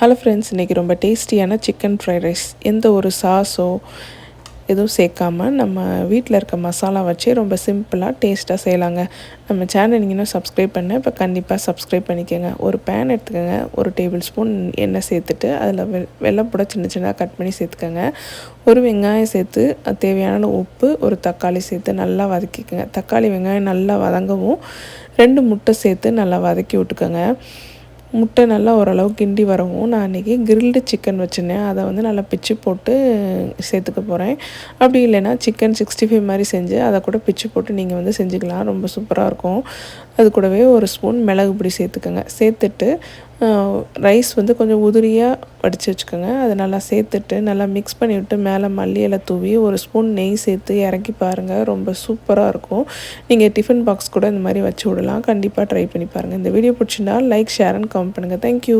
Hello friends இன்றைக்கி ரொம்ப டேஸ்டியான சிக்கன் ஃப்ரைட் ரைஸ் எந்த ஒரு சாஸோ எதுவும் சேர்க்காமல் நம்ம வீட்டில் இருக்க மசாலா வச்சு ரொம்ப சிம்பிளாக டேஸ்ட்டாக செய்யலாங்க. நம்ம சேனல் நீங்கள் இன்னும் சப்ஸ்கிரைப் பண்ண இப்போ கண்டிப்பாக சப்ஸ்கிரைப் பண்ணிக்கோங்க. ஒரு பேன் எடுத்துக்கோங்க ஒரு டேபிள் ஸ்பூன் எண்ணெய் சேர்த்துட்டு அதில் வெ வெள்ளைப்பூட சின்ன சின்னதாக கட் பண்ணி சேர்த்துக்கோங்க. ஒரு வெங்காயம் சேர்த்து அது தேவையான உப்பு ஒரு தக்காளி சேர்த்து நல்லா வதக்கிக்கோங்க. தக்காளி வெங்காயம் நல்லா வதங்கவும் ரெண்டு முட்டை சேர்த்து நல்லா வதக்கி விட்டுக்கோங்க. முட்டை நல்லா ஓரளவு கிண்டி வரவும் நான் அன்றைக்கி கிரில்டு சிக்கன் வச்சுருந்தேன். அதை வந்து நல்லா பிச்சு போட்டு சேர்த்துக்க போகிறேன் அப்படி இல்லைன்னா சிக்கன் சிக்ஸ்டி ஃபைவ் மாதிரி செஞ்சு அதை கூட பிச்சு போட்டு நீங்கள் வந்து செஞ்சுக்கலாம். ரொம்ப சூப்பராக இருக்கும். அது கூடவே ஒரு ஸ்பூன் மிளகு பொடி சேர்த்துக்கோங்க. சேர்த்துட்டு ரைஸ் வந்து கொஞ்சம் உதிரியாக வடித்து வச்சுக்கோங்க. அதை நல்லா சேர்த்துட்டு நல்லா மிக்ஸ் பண்ணி விட்டு மேலே மல்லி இலை தூவி ஒரு ஸ்பூன் நெய் சேர்த்து இறக்கி பாருங்கள் ரொம்ப சூப்பராக இருக்கும். நீங்கள் டிஃபன் பாக்ஸ் கூட இந்த மாதிரி வச்சு விடலாம். கண்டிப்பாக ட்ரை பண்ணி பாருங்கள் இந்த வீடியோ பிடிச்சிருந்தால் லைக் ஷேர் அண்ட் கமெண்ட் பண்ணுங்கள் தேங்க்யூ